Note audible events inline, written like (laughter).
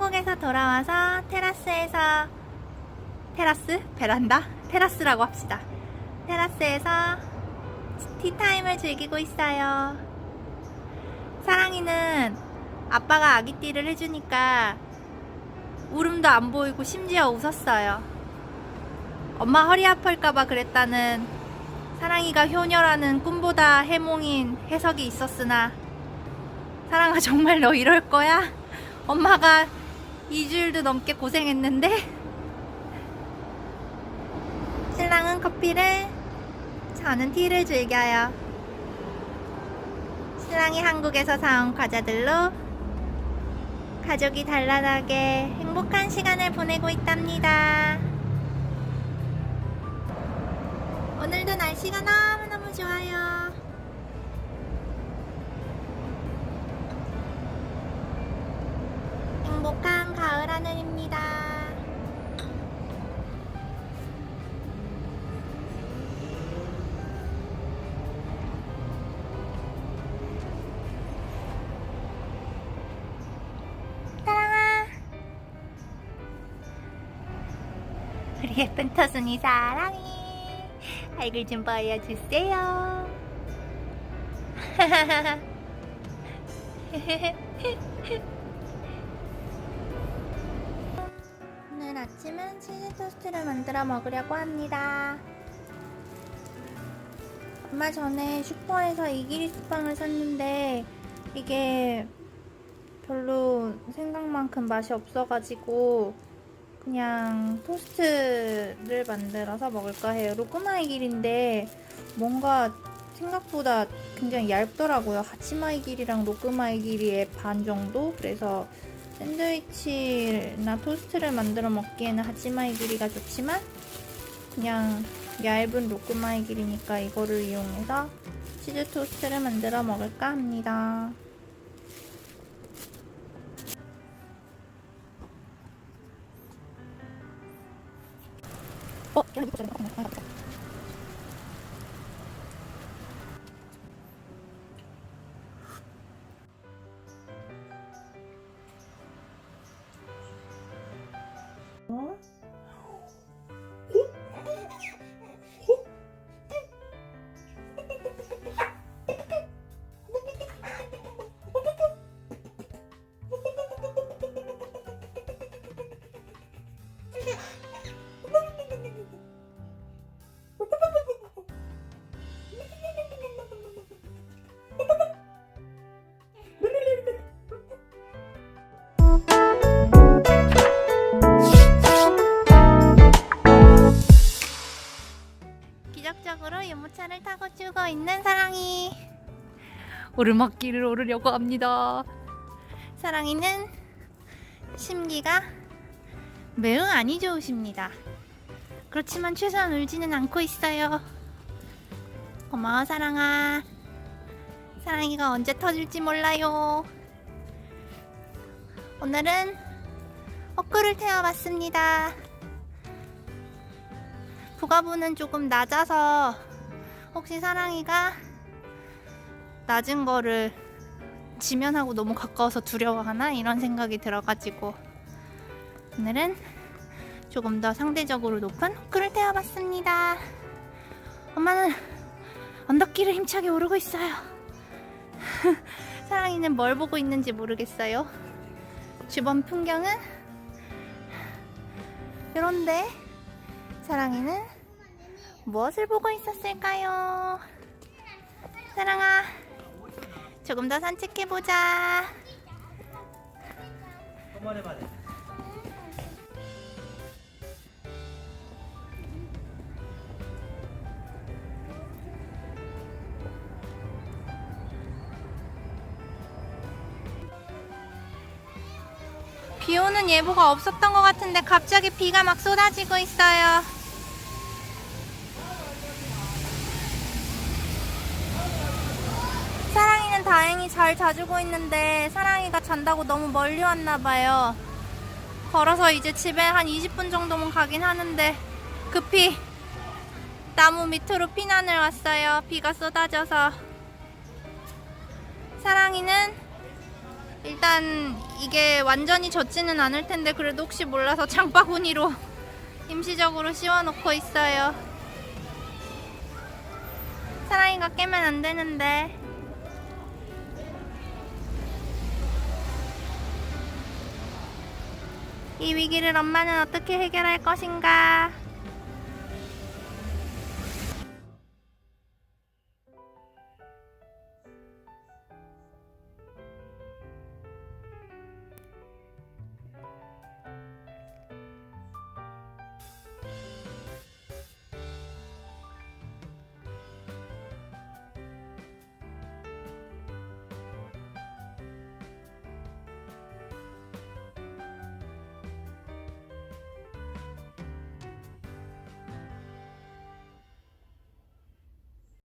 한국에서 돌아와서 테라스에서 테라스? 베란다? 테라스라고 합시다. 테라스에서 티타임을 즐기고 있어요. 사랑이는 아빠가 아기띠를 해주니까 울음도 안 보이고 심지어 웃었어요. 엄마 허리 아플까봐 그랬다는 사랑이가 효녀라는 꿈보다 해몽인 해석이 있었으나 사랑아 정말 너 이럴 거야? 엄마가 2주일도 넘게 고생했는데 신랑은 커피를 저는 티를 즐겨요. 신랑이 한국에서 사온 과자들로 가족이 단란하게 행복한 시간을 보내고 있답니다. 오늘도 날씨가 너무 하늘입니다. 사랑아. 우리 예쁜 터순이 사랑해. 얼굴 좀 보여주세요. (laughs) 오늘 아침은 치즈 토스트를 만들어 먹으려고 합니다. 얼마 전에 슈퍼에서 이기리 스빵을 샀는데 이게 별로 생각만큼 맛이 없어가지고 그냥 토스트를 만들어서 먹을까 해요. 로크마이 길인데 뭔가 생각보다 굉장히 얇더라고요. 하치마 이 길이랑 로크마이 길이의 반 정도? 그래서 샌드위치나 토스트를 만들어 먹기에는 하치마이 길이가 좋지만 그냥 얇은 로크마이 길이니까 이거를 이용해서 치즈 토스트를 만들어 먹을까 합니다. 어, 출고 있는 사랑이 오르막길을 오르려고 합니다. 사랑이는 심기가 매우 안이 좋으십니다. 그렇지만 최소한 울지는 않고 있어요. 고마워 사랑아. 사랑이가 언제 터질지 몰라요. 오늘은 헛구를 태워봤습니다. 부가부는 조금 낮아서 혹시 사랑이가 낮은 거를 지면하고 너무 가까워서 두려워하나 이런 생각이 들어가지고 오늘은 조금 더 상대적으로 높은 호크를 태워봤습니다. 엄마는 언덕길을 힘차게 오르고 있어요. (laughs) 사랑이는 뭘 보고 있는지 모르겠어요. 주변 풍경은 이런데 사랑이는 무엇을 보고 있었을까요? 사랑아, 조금 더 산책해보자. 비 오는 예보가 없었던 것 같은데 갑자기 비가 막 쏟아지고 있어요. 다행히 잘 자주고 있는데 사랑이가 잔다고 너무 멀리 왔나 봐요. 걸어서 이제 집에 한 20분 정도면 가긴 하는데 급히 나무 밑으로 피난을 왔어요. 비가 쏟아져서. 사랑이는 일단 이게 완전히 젖지는 않을 텐데 그래도 혹시 몰라서 장바구니로 (laughs) 임시적으로 씌워놓고 있어요. 사랑이가 깨면 안 되는데 이 위기를 엄마는 어떻게 해결할 것인가?